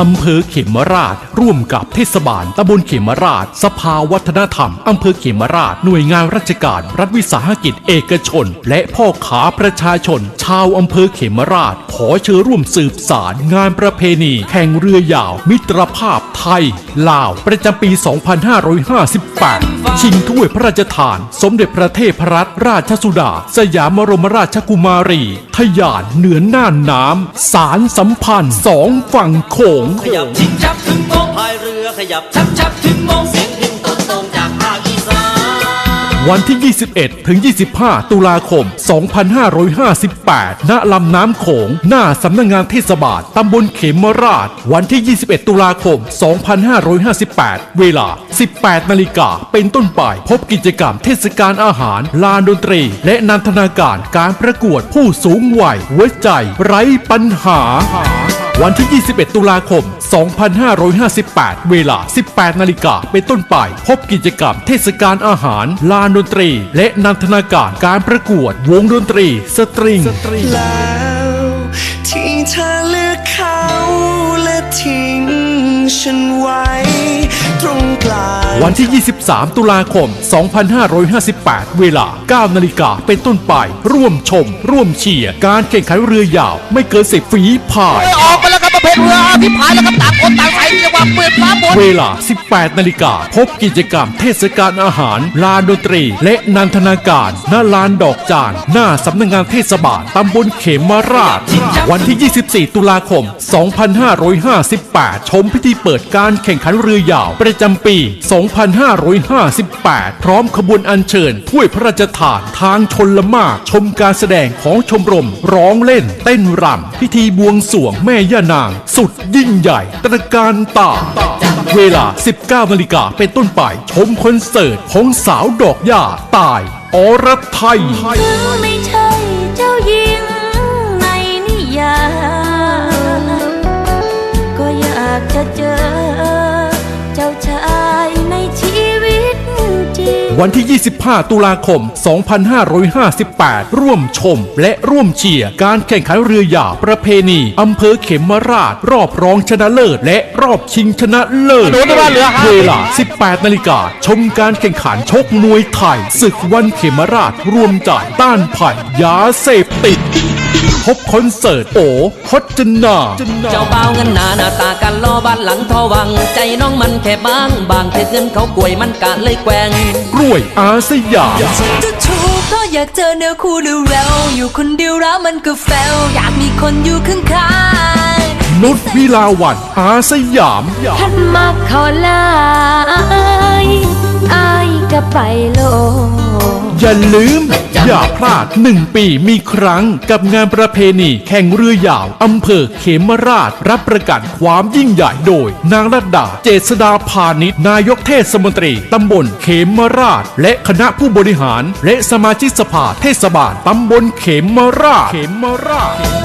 อำเภอเขมราช ร่วมกับเทศบาลตำบลเขมราช สภาวัฒนธรรมอำเภอเขมราช หน่วยงานราชการ รัฐวิสาหกิจเอกชน และพ่อขาประชาชน ชาวอำเภอเขมราช ขอเชิญร่วมสืบสารงานประเพณี แข่งเรือยาว มิตรภาพไทย ลาว ประจำปี 2558 ชิงถ้วยพระราชทาน สมเด็จพระเทพรัตนราชสุดา สยามบรมราชกุมารี ทยานเหนือน่านน้ำสารสัมพันธ์สองฝั่งโขงขยับชิดชับถึงโมงพายเรือขยับชับชับถึงโมงเสียงพินต้นตรงจากภาคอีสานวันที่ 21 ถึง 25 ตุลาคม 2558 ณ ลำน้ำโขง หน้าสำนักงงานเทศบาลตำบลเขมราช วันที่ 21 ตุลาคม 2558 เวลา 18 นาฬิกา เป็นต้นไป พบกิจกรรมเทศกาลอาหาร ลานดนตรี และนันทนาการการประกวดผู้สูงวัยหัวใจ ไร้ปัญหา วันที่ 21 ตุลาคม 2558 เวลา 18 นาฬิกาเป็นต้นไป พบกิจกรรมเทศกาลอาหาร ลานดนตรี และนันทนาการการประกวดวงดนตรี สตริงแล้วที่เธอเลือกเขาและทิ้งฉันไว้ตรงกลางวันที่ 23 ตุลาคม 2558 เวลา 9 นาฬิกาเป็นต้นไป ร่วมชม ร่วมเชียร์ การแข่งขันเรือยาว ไม่เกินสิบฝีพาย ออกไป แล้วครับประเรือที่พายแล้วครับต่างคนต่างใส่จังหวะเปิดฟ้าบนเวลา 18 นาฬิกาพบกิจกรรมเทศกาลอาหาร ลานดนตรี และนันทนาการณลานดอกจาน หน้าสำนักงานเทศบาลตำบลเขมราช วันที่ 24 ตุลาคม 2558 ชมพิธีเปิดการแข่งขันเรือยาว ประจำปี 2558 พร้อมขบวนอัญเชิญถ้วยพระราชทานทางชนละมากชมการแสดงของชมรม ร้องเล่น เต้นรำพิธีบวงสรวงแม่ย่านางสุดยิ่งใหญ่ตระการตา เวลา 19นาฬิกาเป็นต้นไปชมคอนเสิร์ตของสาวดอกหญ้าตาย อรไทยไม่ใช่เจ้าหญิงในนิยายก็อยากจะเจอ วันที่ 25 ตุลาคม 2558 ร่วมชม และร่วมเชียร์การแข่งขันเรือยาวประเพณีอำเภอเขมราช รอบรองชนะเลิศ และรอบชิงชนะเลิศโดนด้วยว่าเหลือห้าเวลา 18 นาฬิกาชมการแข่งขันชกมวยไทยศึกวันเขมราชรวมใจต้านภัยยาเสพติด พบคอนเสิร์ตโอพจนาเจ้าบ่าวเงินหนาหน้าตากันล้อบ้านหลังทอวัง ใจน้องมันแค่บาง บางเทศเงินเขากล้วยมันกะเลยแกว่งกล้วยอาสยามจะชูเพราะอยากเจอเนื้อคู่เร็วๆอยู่คนเดียวแล้วมันก็แฟลอยากมีคนอยู่ข้างๆนุชวิลาวันอาสยามท่านมาขอลาย อายก็ไปโลดอย่าลืม อย่าพลาดหนึ่งปีมีครั้งกับงานประเพณีแข่งเรือยาวอำเภอเขมราช รับประกันความยิ่งใหญ่โดย นางรัตดา เจษดาพาณิชนายกเทศมนตรีตำบลเขมราช และคณะผู้บริหาร และสมาชิกสภาเทศบาลตำบลเขมราชเขมราช